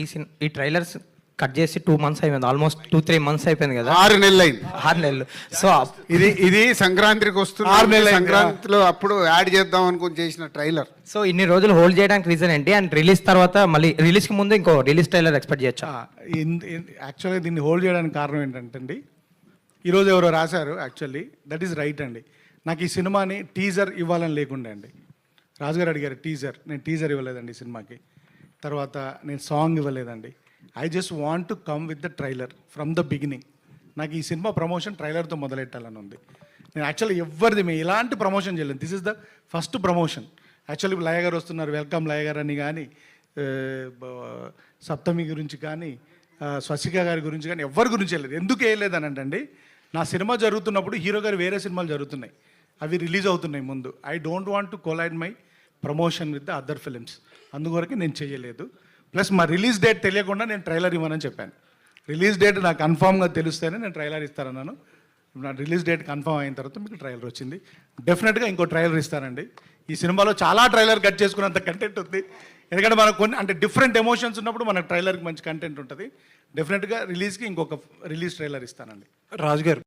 ఈ సిన్ ఈ trailers cut చేసి టూ మంత్స్ అయిపోయింది. ఆల్మోస్ట్ టూ త్రీ మంత్స్ అయిపోయింది కదా. ఆరు నెలలు అయింది ఆరు నెలలు. సో ఇది ఇది సంక్రాంతికి వస్తుంది ఆరు నెలలు. సంక్రాంతిలో అప్పుడు యాడ్ చేద్దాం అనుకుని చేసిన ట్రైలర్. సో ఇన్ని రోజులు హోల్డ్ చేయడానికి రీజన్ ఏంటి? అండ్ రిలీజ్ తర్వాత మళ్ళీ రిలీజ్కి ముందు ఇంకో రిలీజ్ ట్రైలర్ ఎక్స్పెక్ట్ చేయొచ్చా? యాక్చువల్గా దీన్ని హోల్డ్ చేయడానికి కారణం ఏంటంటే అండి ఈరోజు ఎవరో రాశారు యాక్చువల్లీ దట్ ఈస్ రైట్ అండి. నాకు ఈ సినిమాని టీజర్ ఇవ్వాలని లేకుండే అండి. రాజుగారు అడిగారు టీజర్? నేను టీజర్ ఇవ్వలేదండి ఈ సినిమాకి. తర్వాత నేను సాంగ్ ఇవ్వలేదండి. I just want to come with the trailer from the beginning నాకు ఈ సినిమా ప్రమోషన్ ట్రైలర్తో మొదలెట్టాలని ఉంది. నేను యాక్చువల్లీ ఎవరిది మేము ఎలాంటి ప్రమోషన్ చేయలేదు. This is the first promotion actually Laya garu వస్తున్నారు వెల్కమ్ లయ గారు అని కానీ సప్తమి గురించి కానీ స్వసిక గారి గురించి కానీ ఎవరి గురించి వెళ్ళలేదు ఎందుకు వేయలేదు అని అంటే నా సినిమా జరుగుతున్నప్పుడు హీరో గారు వేరే సినిమాలు జరుగుతున్నాయి. అవి రిలీజ్ అవుతున్నాయి ముందు. I don't want to collide my promotion with the other films అందువరకు నేను చేయలేదు. ప్లస్ మా రిలీజ్ డేట్ తెలియకుండా నేను ట్రైలర్ ఇవ్వనని చెప్పాను. రిలీజ్ డేట్ నాకు కన్ఫామ్గా తెలిస్తేనే నేను ట్రైలర్ ఇస్తానన్నాను. నా రిలీజ్ డేట్ కన్ఫామ్ అయిన తర్వాత మీకు ట్రైలర్ వచ్చింది. డెఫినెట్గా ఇంకో ట్రైలర్ ఇస్తానండి. ఈ సినిమాలో చాలా ట్రైలర్ కట్ చేసుకున్నంత కంటెంట్ ఉంది. ఎందుకంటే మనకు కొన్ని అంటే డిఫరెంట్ ఎమోషన్స్ ఉన్నప్పుడు మనకు ట్రైలర్కి మంచి కంటెంట్ ఉంటుంది. డెఫినెట్గా రిలీజ్కి ఇంకొక రిలీజ్ ట్రైలర్ ఇస్తానండి. రాజు గారు